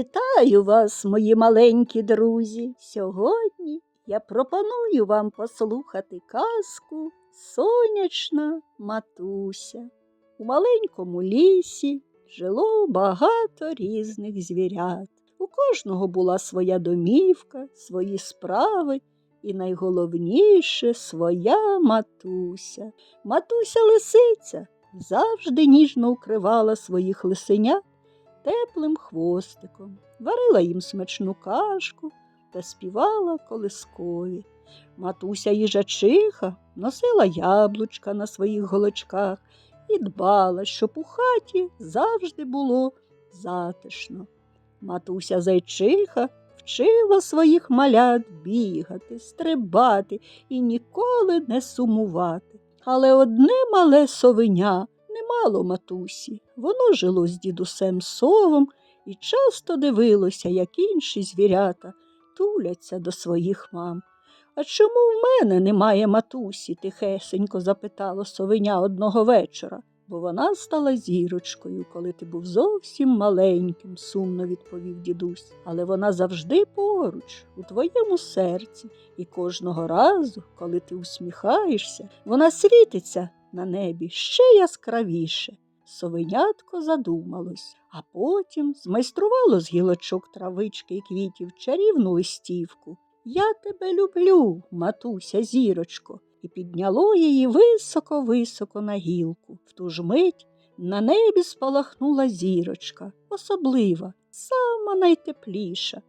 Вітаю вас, мої маленькі друзі. Сьогодні я пропоную вам послухати казку Сонячна матуся. У маленькому лісі жило багато різних звірят. У кожного була своя домівка, свої справи і найголовніше своя матуся. Матуся лисиця завжди ніжно укривала своїх лисенят теплим хвостиком, варила їм смачну кашку та співала колискові. Матуся їжачиха носила яблучка на своїх голочках і дбала, щоб у хаті завжди було затишно. Матуся зайчиха вчила своїх малят бігати, стрибати і ніколи не сумувати. Але одне мале совеня не мало матусі. Воно жило з дідусем совом і часто дивилося, як інші звірята туляться до своїх мам. А чому в мене немає матусі? тихесенько запитало совеня одного вечора, бо вона стала зірочкою, коли ти був зовсім маленьким, сумно відповів дідусь. Але вона завжди поруч, у твоєму серці, і кожного разу, коли ти усміхаєшся, вона світиться на небі ще яскравіше. Совенятко задумалось, а потім змайструвало з гілочок травички і квітів чарівну листівку. Я тебе люблю, матуся зірочко, і підняло її високо-високо на гілку. В ту ж мить на небі спалахнула зірочка, особлива, сама найтепліша.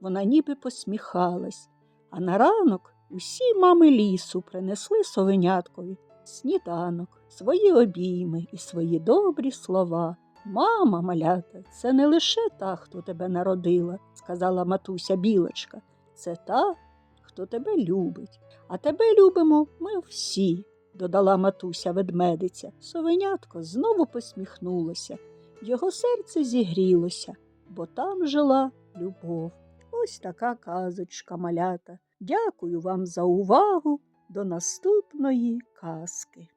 Вона ніби посміхалась, а на ранок усі мами лісу принесли совеняткові сніданок, свої обійми і свої добрі слова. Мама, малята, це не лише та, хто тебе народила, сказала матуся білочка. Це та, хто тебе любить. А тебе любимо ми всі, додала матуся ведмедиця. Совенятко знову посміхнулося. Його серце зігрілося, бо там жила любов. Ось така казочка малята. Дякую вам за увагу. До наступної казки.